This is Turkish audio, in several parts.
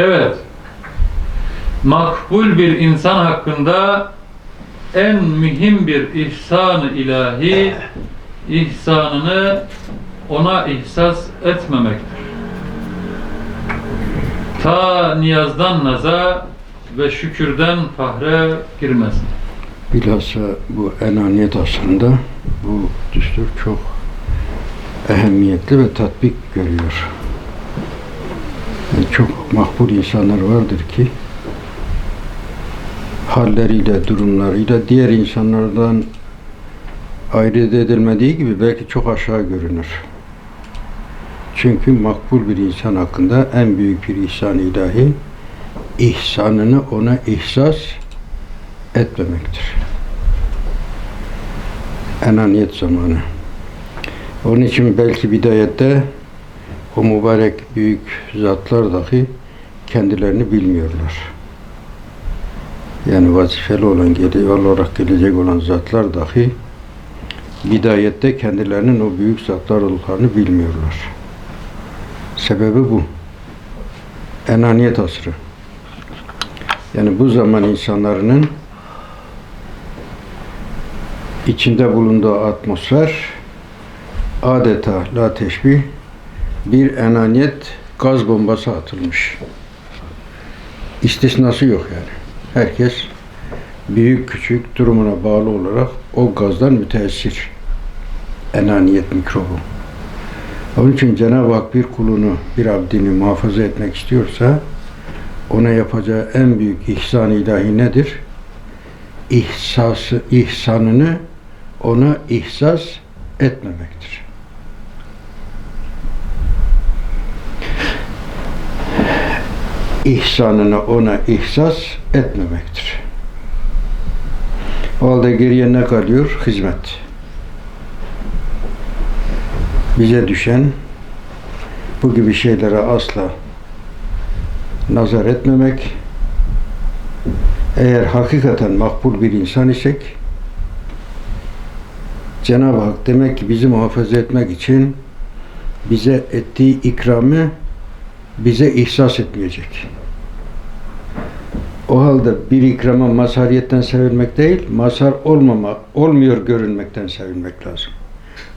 Evet. Makbul bir insan hakkında en mühim bir ihsan-ı ilahi ihsanını ona ihsas etmemektir. Ta niyazdan naza ve şükürden fahre girmesin. Bilhassa bu enaniyet aslında bu düstur çok ehemmiyetli ve tatbik görüyor. Çok makbul insanlar vardır ki halleriyle, durumlarıyla diğer insanlardan ayırt edilmediği gibi belki çok aşağı görünür. Çünkü makbul bir insan hakkında en büyük bir ihsan ilahi ihsanını ona ihsas etmemektir. Enaniyet zamanı. Onun için belki bidayette o mübarek büyük zatlar dahi kendilerini bilmiyorlar. Yani vazifeli olan, olarak gelecek olan zatlar dahi bidayette kendilerinin o büyük zatlar olduklarını bilmiyorlar. Sebebi bu. Enaniyet asrı. Yani bu zaman insanların içinde bulunduğu atmosfer adeta la teşbih bir enaniyet gaz bombası atılmış. İstisnası yok yani. Herkes büyük küçük durumuna bağlı olarak o gazdan müteessir. Enaniyet mikrobu. Onun için Cenab-ı Hak bir kulunu, bir abdini muhafaza etmek istiyorsa ona yapacağı en büyük ihsan ilahi nedir? İhsası, ihsanını ona ihsas etmemektir. İhsanını ona ihsas etmemektir. O halde geriye ne kalıyor? Hizmet. Bize düşen bu gibi şeylere asla nazar etmemek, eğer hakikaten makbul bir insan isek, Cenab-ı Hak demek ki bizi muhafaza etmek için bize ettiği ikramı bize ihsas etmeyecek. O halde bir ikrama mazhariyetten sevilmek değil, mazhar olmama, olmuyor görünmekten sevinmek lazım.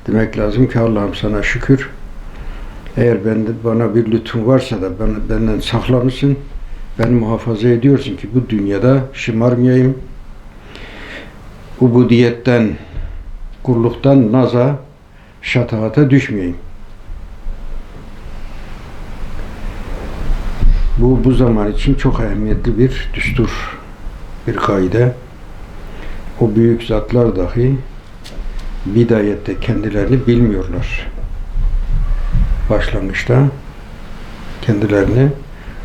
Demek lazım ki Allah'ım sana şükür. Eğer bende, bana bir lütfun varsa da bana, benden saklamışsın, beni muhafaza ediyorsun ki bu dünyada şımarmayayım. Ubudiyetten, kulluktan naza, şatahata düşmeyeyim. Bu bu zaman için çok önemli bir düstur, bir kaide. O büyük zatlar dahi bidayette kendilerini bilmiyorlar. Başlangıçta kendilerini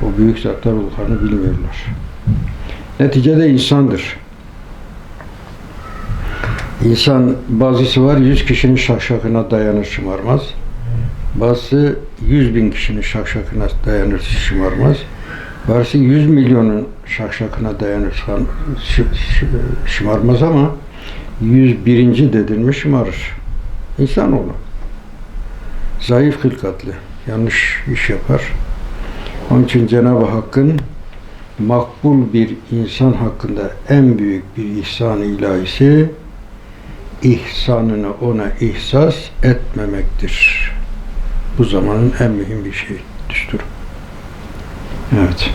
o büyük zatlar olduklarını bilmiyorlar. Neticede insandır. İnsan bazısı var yüz kişinin şakşakına dayanır şımarmaz. Bazısı yüz bin kişinin şakşakına dayanır şımarmaz. Bazısı yüz milyonun şakşakına dayanır şım- şı- şı- şımarmaz ama yüz birinci dedin mi şımarır. İnsanoğlu. Zayıf hılkatlı. Yanlış iş yapar. Onun için Cenab-ı Hakk'ın makbul bir insan hakkında en büyük bir ihsan-ı ilahisi ihsanını ona ihsas etmemektir. Bu zamanın en mühim bir şey, düsturu. Evet.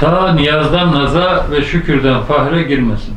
Ta niyazdan naza ve şükürden fahre girmesin.